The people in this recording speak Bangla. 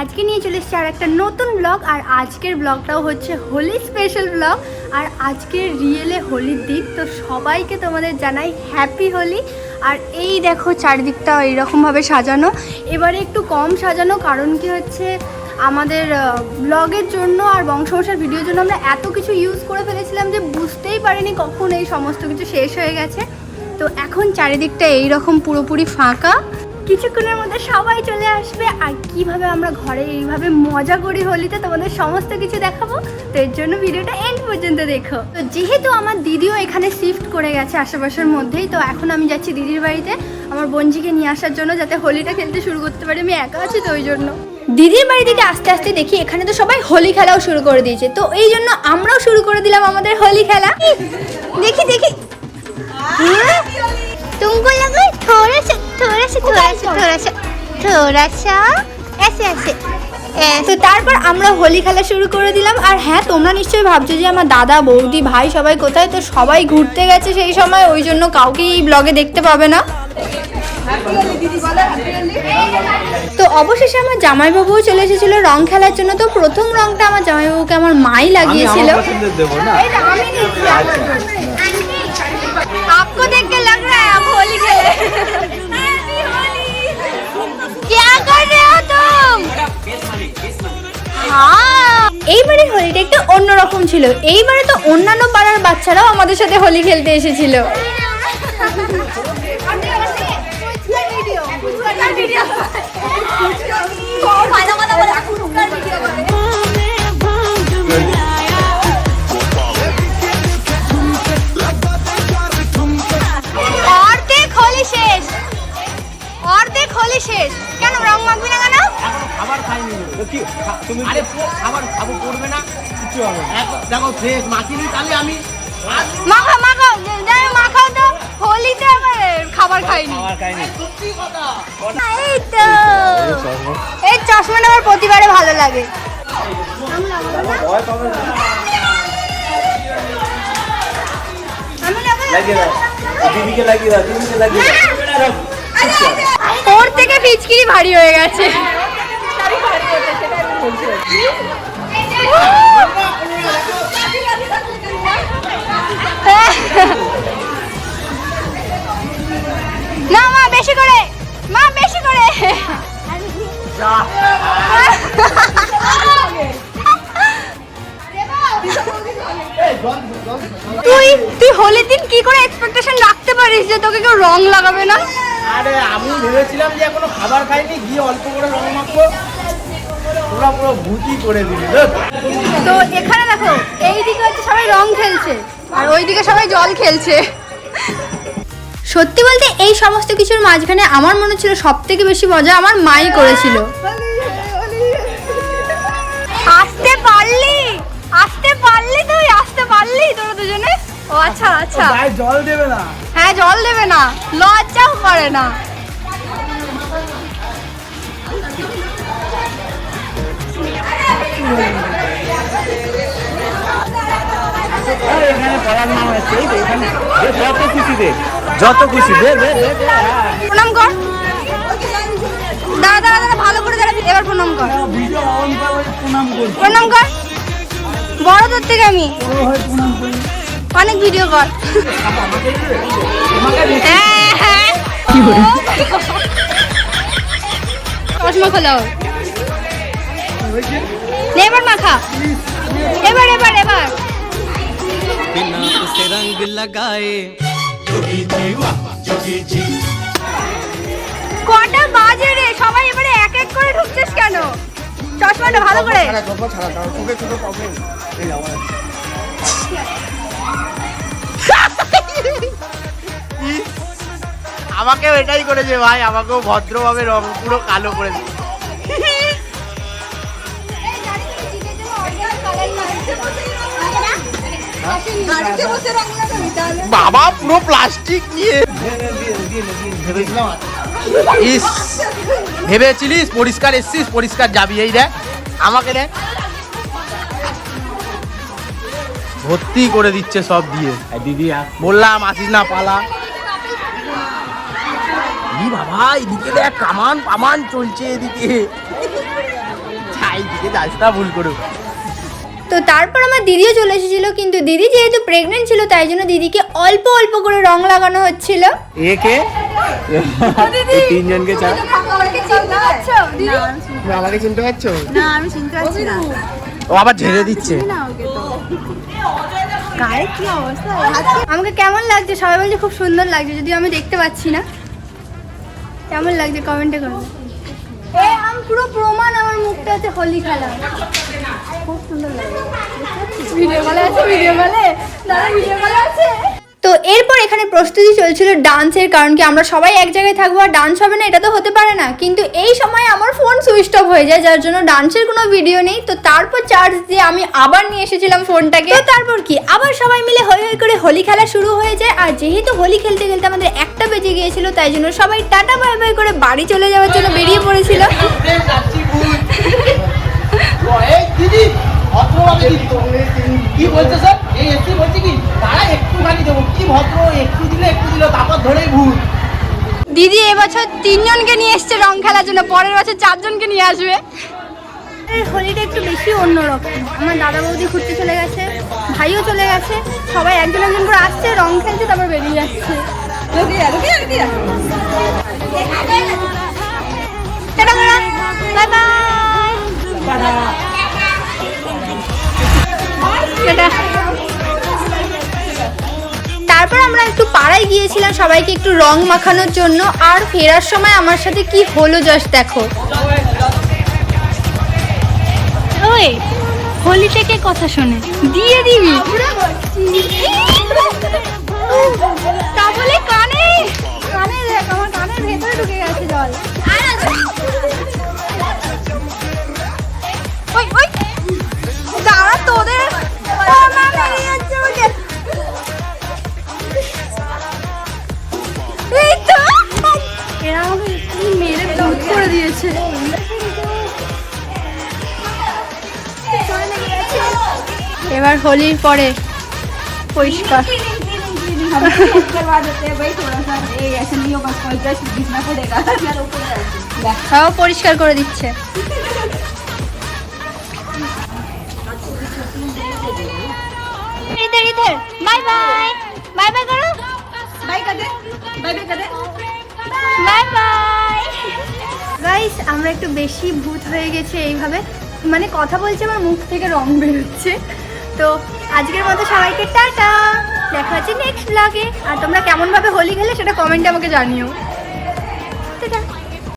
আজকে নিয়ে চলে এসেছি আর একটা নতুন ব্লগ আর আজকের ব্লগটাও হচ্ছে হোলি স্পেশাল ব্লগ আর আজকের রিয়েলে হোলির দিন, তো সবাইকে তোমাদের জানাই হ্যাপি হোলি। আর এই দেখো চারিদিকটা এইরকমভাবে সাজানো। এবারে একটু কম সাজানো, কারণ কি হচ্ছে, আমাদের ব্লগের জন্য আর বংশমশার ভিডিওর জন্য আমরা এত কিছু ইউজ করে ফেলেছিলাম যে বুঝতেই পারিনি কখন এই সমস্ত কিছু শেষ হয়ে গেছে। তো এখন চারিদিকটা এইরকম পুরোপুরি ফাঁকা। কিছুক্ষণের মধ্যে সবাই চলে আসবে। আর কীভাবে আমরা ঘরে এইভাবে মজা করি হোলিতে তোমাদের সমস্ত কিছু দেখাবো। তো এর জন্য ভিডিওটা এন্ড পর্যন্ত দেখো। তো যেহেতু আমার দিদিও এখানে শিফট করে গেছে আশেপাশের মধ্যেই, তো এখন আমি যাচ্ছি দিদির বাড়িতে আমার বোনজিকে নিয়ে আসার জন্য যাতে হোলিটা খেলতে শুরু করতে পারি। আমি একা আছি তো ওই জন্য। দিদির বাড়ি থেকে আস্তে আস্তে দেখি এখানে তো সবাই হোলি খেলাও শুরু করে দিয়েছে। তো এই জন্য আমরাও শুরু করে দিলাম আমাদের হোলি খেলা। দেখি দেখি। तुमको लगा थोड़ा सा थोड़ा सा थोड़ा सा थोड़ा सा थोड़ा सा ऐसे ऐसे তো তারপর আমরা হোলি খেলা শুরু করে দিলাম আর হ্যাঁ তোমরা নিশ্চয়ই ভাবছো যে আমার দাদা বৌদি ভাই সবাই কোথায় তো সবাই ঘুরতে গেছে সেই সময় ওই জন্য কাউকে এই ব্লগে দেখতে পাবে না তো অবশেষে আমার জামাইবাবুও চলে এসেছিল রং খেলার জন্য তো প্রথম রংটা আমার জামাইবাবুকে আমার মাই লাগিয়েছিল দেবো না এই নাও, আমি নিচ্ছি আমার জন্য। आपको देख के लग হোলিটা একটু অন্যরকম ছিল। এইবারে তো অন্যান্য পাড়ার বাচ্চারাও আমাদের সাথে হোলি খেলতে এসেছিল। কি? তুমি আরে খাবার খাব পড়বে না। কিছু হবে দেখো ফ্রেশ মাখিনি তাহলে আমি মাখা মাখা যাই মাখাও তো। হোলিতে আবার খাবার খাইনি। খাবার খাইনি। এই তো। এই চশমাটা আমার প্রতিবারে ভালো লাগে। আমি লাগাবো? লাগিয়ে দাও দিদিকে লাগিয়ে দাও দিদিকে লাগিয়ে দাও ওর থেকে পিচকিরি ভারী হয়ে গেছে। না মা বেশি করে। মা বেশি করে। তুই তুই হোলির দিন কি করে এক্সপেকটেশন রাখতে পারিস যে তোকে কেউ রং লাগাবে না? আরে আমি ভেবেছিলাম যে এখনও খাবার খাইনি গিয়ে অল্প করে রং মাখবো। তোরা পুরো ভূতি করে তো এখানে দেখো এই দিকে হচ্ছে সবাই রং খেলছে আর ওই দিকে সবাই জল খেলছে। সত্যি বলতে এই সমস্ত কিছুর মাঝখানে আমার মনে ছিল সব থেকে বেশি মজা আমার মাই করেছিল। আসতে পারলি আসতে পারলি তুই আসতে পারলি তোরা দুজনে? ও আচ্ছা আচ্ছা। জল দেবে না। হ্যাঁ জল দেবে না লজ্জাও করে না। যত খুশি। প্রণাম কর। দাদা দাদা ভালো করে দাঁড়া এবার প্রণাম কর। প্রণাম কর। বড় তোর থেকে আমি। অনেক ভিডিও কর। হ্যাঁ, হ্যাঁ। চশমা খোলা এবার মাখা এবার এবার এবার बिना उसे रंग लगाए কটা বাজে রে সবাই এবারে এক এক করে ঢুকছিস কেন চশমাটা ভালো করে আমাকেও এটাই করেছে ভাই আমাকেও ভদ্রভাবে রং পুরো কালো করে বাবা পুরো প্লাস্টিক নিয়ে। ইস ভেবেছিলিস পরিষ্কার এসছিস পরিষ্কার যাবি এই দেখ আমাকে দেখ। ভর্তি করে দিচ্ছে সব দিয়ে। দিদি বললাম আসিস না পালা। ই বাবা এদিকে দেখ কামান পামান চলছে এদিকে। ছাই দিকে যাস না ভুল করে। তো তারপর আমার দিদিও চলে এসেছিল কিন্তু দিদি যেহেতু প্রেগনেন্ট ছিল তাই জন্য দিদিকে অল্প অল্প করে রং লাগানো হচ্ছিল। এ কে? এই তিনজনকে আমাকে চিনতে পারছ? না আমি চিনতে পারছি না। ও আবার ঝেড়ে দিচ্ছে। আমাকে কেমন লাগছে? সবাই বলছে খুব সুন্দর লাগছে যদিও আমি দেখতে পাচ্ছি না। কেমন লাগছে? কমেন্টে করো। পুরো প্রমাণ আমার মুখটা আছে হোলি খেলা। খুব সুন্দর লাগে ভিডিও কলে আছে ভিডিও কলে দাদা ভিডিও কলে আছে। তো এরপর এখানে প্রস্তুতি চলছিল ডান্সের কারণ কি আমরা সবাই এক জায়গায় থাকব আর ডান্স হবে না এটা তো হতে পারে না। কিন্তু এই সময় আমার ফোন সুইচ অফ হয়ে যায় যার জন্য ডান্সের কোনো ভিডিও নেই। তো তারপর চার্জ দিয়ে আমি আবার নিয়ে এসেছিলাম ফোনটাকে। তো তারপর কি? আবার সবাই মিলে হই হই করে হোলি খেলা শুরু হয়ে যায়। আর যেহেতু হোলি খেলতে খেলতে আমাদের একটা বেজে গিয়েছিল তাই জন্য সবাই টাটা বাই বাই করে বাড়ি চলে যাওয়ার জন্য বেরিয়ে পড়েছিল। দিদি কি বলছে দেবো কি ভদ্র একটু একটু তারপর দিদি এবছর তিনজনকে নিয়ে এসছে রং খেলার জন্য, পরের বছর চারজনকে নিয়ে আসবে। হোলিটা একটু বেশি অন্যরকম। আমার দাদা বৌদি ঘুরতে চলে গেছে, ভাইও চলে গেছে, সবাই একজন একজন করে আসছে, রং খেলছে, তারপর বেরিয়ে যাচ্ছে। বাই। তারপর আমরা একটু পাড়ায় গিয়েছিলাম সবাইকে একটু রং মাখানোর জন্য। আর ফেরার সময় আমার সাথে কি হলো জাস্ট দেখো। ওই হোলি থেকে কথা শোনে? দিয়ে দিবি। তা বলে কানে। কানে আমার কানের ভেতরে ঢুকে গেছে জল। ওই ওই। দাঁড়া তোদের। এই তো। এরা আমাকে মেরে করে দিয়েছে। এবার হোলির পরে পরিষ্কার। সব পরিষ্কার করে দিচ্ছে। ইধর ইধর বাই বাই বাই বাই করো বাই কাদে বাই বাই কাদে বাই বাই গাইস আমরা একটু বেশি ভূত হয়ে গেছে এইভাবে। মানে কথা বলছে আমার মুখ থেকে রং বেরোচ্ছে। তো আজকের মতো সবাইকে টাটা। দেখা হচ্ছে নেক্সট ব্লগে আর তোমরা কেমনভাবে হোলি খেলে সেটা কমেন্টে আমাকে জানিও। টাটা।